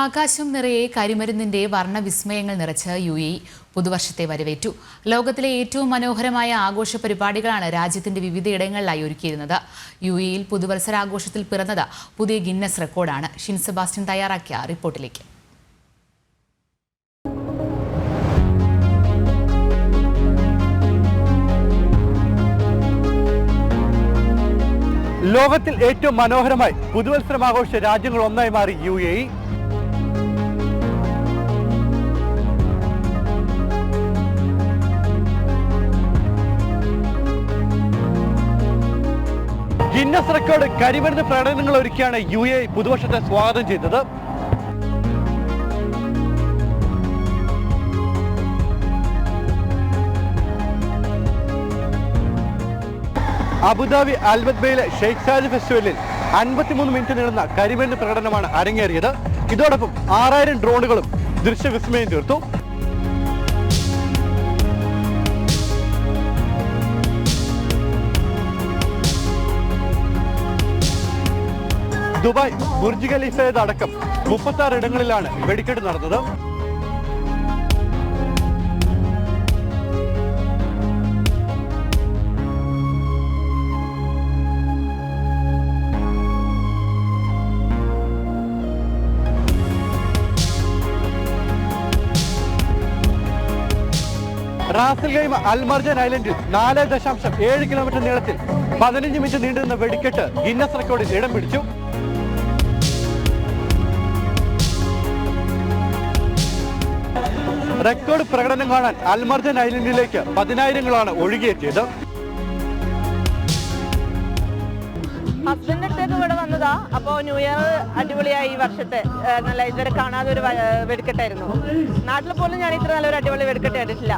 ആകാശം നിറയെ കരിമരുന്നിന്റെ വർണവിസ്മയങ്ങൾ നിറച്ച് യു എ പുതുവർഷത്തെ വരവേറ്റു. ലോകത്തിലെ ഏറ്റവും മനോഹരമായ ആഘോഷ പരിപാടികളാണ് രാജ്യത്തിന്റെ വിവിധയിടങ്ങളിലായി ഒരുക്കിയിരുന്നത്. യു എയിൽ പുതുവത്സരാഘോഷത്തിൽ പിറന്നത് പുതിയ ഗിന്നസ് റെക്കോർഡാണ്. ഷിൻ സെബാസ്റ്റ്യൻ തയ്യാറാക്കിയ റിപ്പോർട്ടിലേക്ക്. ലോകത്തിൽ ഏറ്റവും മനോഹരമായി പുതുവത്സരം ആഘോഷിച്ച രാജ്യങ്ങൾ ഒന്നായി മാറി യു എ ഗിന്നസ് റെക്കോർഡ് കരിമരുന്ന് പ്രകടനങ്ങൾ ഒരുക്കിയാണ് യു എ പുതുവർഷത്തെ സ്വാഗതം ചെയ്തത്. അബുദാബി ആൽബത്ത് ബെയിലെ ഷെയ്ഖ് സാജ് ഫെസ്റ്റിവലിൽ അൻപത്തിമൂന്ന് മിനിറ്റ് നീളുന്ന കരിമരുന്ന് പ്രകടനമാണ് അരങ്ങേറിയത്. ഇതോടൊപ്പം ആറായിരം ഡ്രോണുകളും ദൃശ്യവിസ്മയം തീർത്തു. ദുബായ് ബുർജ് ഖലീഫയത് അടക്കം മുപ്പത്തി ആറ് ഇടങ്ങളിലാണ് വെടിക്കെട്ട് നടന്നത്. റാസൽ ഗൈമ അൽമർജൻ ഐലൻഡിൽ നാല് ദശാംശം ഏഴ് കിലോമീറ്റർ നീളത്തിൽ പതിനഞ്ച് മിനിറ്റ് നീണ്ടുനിന്ന വെടിക്കെട്ട് ഗിന്നസ് റെക്കോർഡിൽ ഇടം പിടിച്ചു. റെക്കോർഡ് പ്രകടനം കാണാൻ അൽമർജൻ ഐലൻഡിലേക്ക് പതിനായിരങ്ങളാണ് ഒഴുകിയെത്തിയത്. ഹസ്ബൻഡ് അടുത്തേക്ക് ഇവിടെ വന്നതാ. അപ്പോ ന്യൂ ഇയർ അടിപൊളിയായി ഈ വർഷത്തെ. നല്ല ഇതുവരെ കാണാതെ ഒരു വെടുക്കെട്ടായിരുന്നു. നാട്ടിൽ പോലും ഞാൻ ഇത്ര നല്ലൊരു അടിപൊളി വെടിക്കെട്ട് കണ്ടിട്ടില്ല.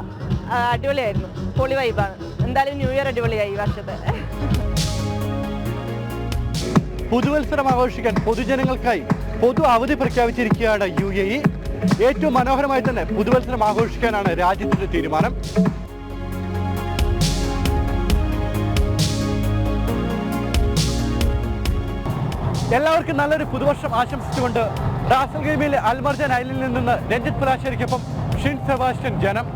അടിപൊളിയായിരുന്നു. പൊളി വൈബാണ് എന്തായാലും ന്യൂ ഇയർ അടിപൊളിയായി ഈ വർഷത്തെ. പുതുവത്സരം ആഘോഷിക്കാൻ പൊതുജനങ്ങൾക്കായി പൊതു അവധി പ്രഖ്യാപിച്ചിരിക്കുകയാണ് യു എ ഇ. ഏറ്റവും മനോഹരമായി തന്നെ പുതുവത്സരം ആഘോഷിക്കാനാണ് രാജ്യത്തിന്റെ തീരുമാനം. എല്ലാവർക്കും നല്ലൊരു പുതുവർഷം ആശംസിച്ചുകൊണ്ട് റാസൽ ഗെയിമിലെ അൽമർജൻ ഐലൻഡിൽ നിന്ന് രഞ്ജിത് പുലാശ്ശേരിക്കൊപ്പം ഷിൻ സെബാസ്റ്റ്യൻ ജനം.